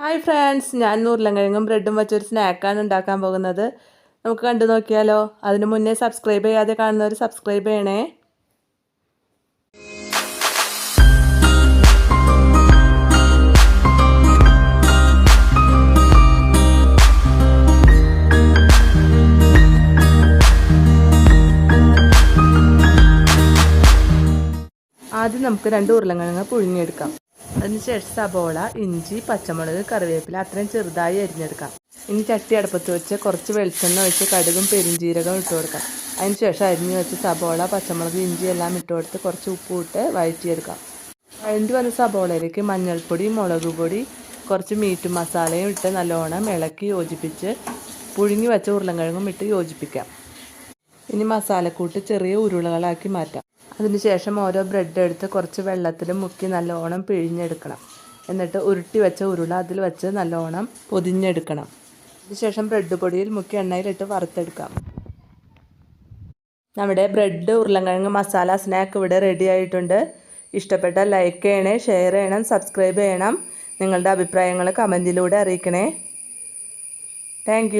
Hi friends ഞാൻ ഉരുളൻകിഴങ്ങും ബ്രെഡും വെച്ചൊരു സ്നാക്കാണ് ഉണ്ടാക്കാൻ പോകുന്നത്. നമുക്ക് കണ്ടു നോക്കിയാലോ? അതിന് മുന്നേ സബ്സ്ക്രൈബ് ചെയ്യാതെ കാണുന്നവർ സബ്സ്ക്രൈബ് ചെയ്യണേ. ആദ്യം നമുക്ക് രണ്ട് ഉരുളൻകിഴങ്ങ് പുഴുങ്ങിയെടുക്കാം. അതിനുശേഷം സബോള ഇഞ്ചി പച്ചമുളക് കറിവേപ്പില അത്രയും ചെറുതായി അരിഞ്ഞെടുക്കാം. ഇനി ചട്ടി അടുപ്പത്ത് വെച്ച് കുറച്ച് വെളിച്ചെണ്ണ ഒഴിച്ച് കടുകും പെരുംജീരകം ഇട്ട് കൊടുക്കാം. അതിനുശേഷം അരിഞ്ഞ് വെച്ച് സബോള പച്ചമുളക് ഇഞ്ചി എല്ലാം ഇട്ട് കൊടുത്ത് കുറച്ച് ഉപ്പ് ഇട്ട് വഴറ്റിയെടുക്കാം. വഴണ്ടി വന്ന സബോളയിലേക്ക് മഞ്ഞൾപ്പൊടി മുളക് പൊടി കുറച്ച് മീറ്റ് മസാലയും ഇട്ട് നല്ലോണം ഇളക്കി യോജിപ്പിച്ച് പുഴുങ്ങി വെച്ച ഉരുളൻകിഴങ്ങും ഇട്ട് യോജിപ്പിക്കാം. ഇനി മസാലക്കൂട്ട് ചെറിയ ഉരുളകളാക്കി മാറ്റാം. അതിനുശേഷം ഓരോ ബ്രെഡ് എടുത്ത് കുറച്ച് വെള്ളത്തിൽ മുക്കി നല്ലോണം പിഴിഞ്ഞെടുക്കണം. എന്നിട്ട് ഉരുട്ടി വെച്ച ഉരുള അതിൽ വെച്ച് നല്ലോണം പൊതിഞ്ഞെടുക്കണം. അതിനുശേഷം ബ്രെഡ് പൊടിയിൽ മുക്കി എണ്ണയിലിട്ട് വറുത്തെടുക്കാം. നമ്മുടെ ബ്രെഡ് ഉരുളൻകിഴങ്ങ് മസാല സ്നാക്ക് ഇവിടെ റെഡി ആയിട്ടുണ്ട്. ഇഷ്ടപ്പെട്ട ലൈക്ക് ചെയ്യണേ ഷെയർ ചെയ്യണം സബ്സ്ക്രൈബ് ചെയ്യണം. നിങ്ങളുടെ അഭിപ്രായങ്ങൾ കമന്റിലൂടെ അറിയിക്കണേ. താങ്ക്